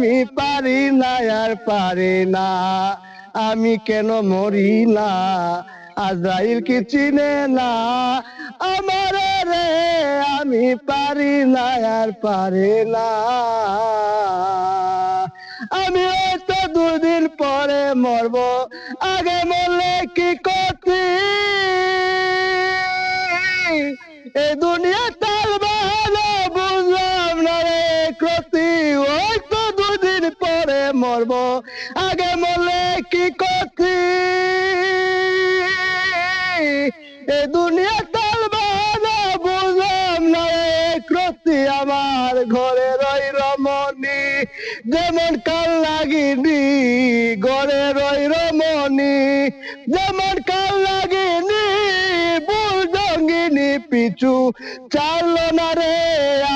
আমি পারি না, আর পারি না। আমি কেন মরি না? আজরাইল কি চিনে না? আমার রে, আমি পারি না, আর পারি না। আমি হয়তো দুদিন পরে মরব, আগে মরলে কি করতি? এই দুনিয়া তার ভালো বুঝলাম না রে, ক্ষতি ওই তো পরে মরব। আগে মরলে কি করতি? এ দুনিয়া তার ভালো বুঝলাম না রে ক্ষতি আমার ঘরে রই রমণী। যেমন কাল লাগিনি, ঘরে রই রমণী। যেমন কাল লাগিনি, বুল জঙ্গিনী পিছু চাললো না রে।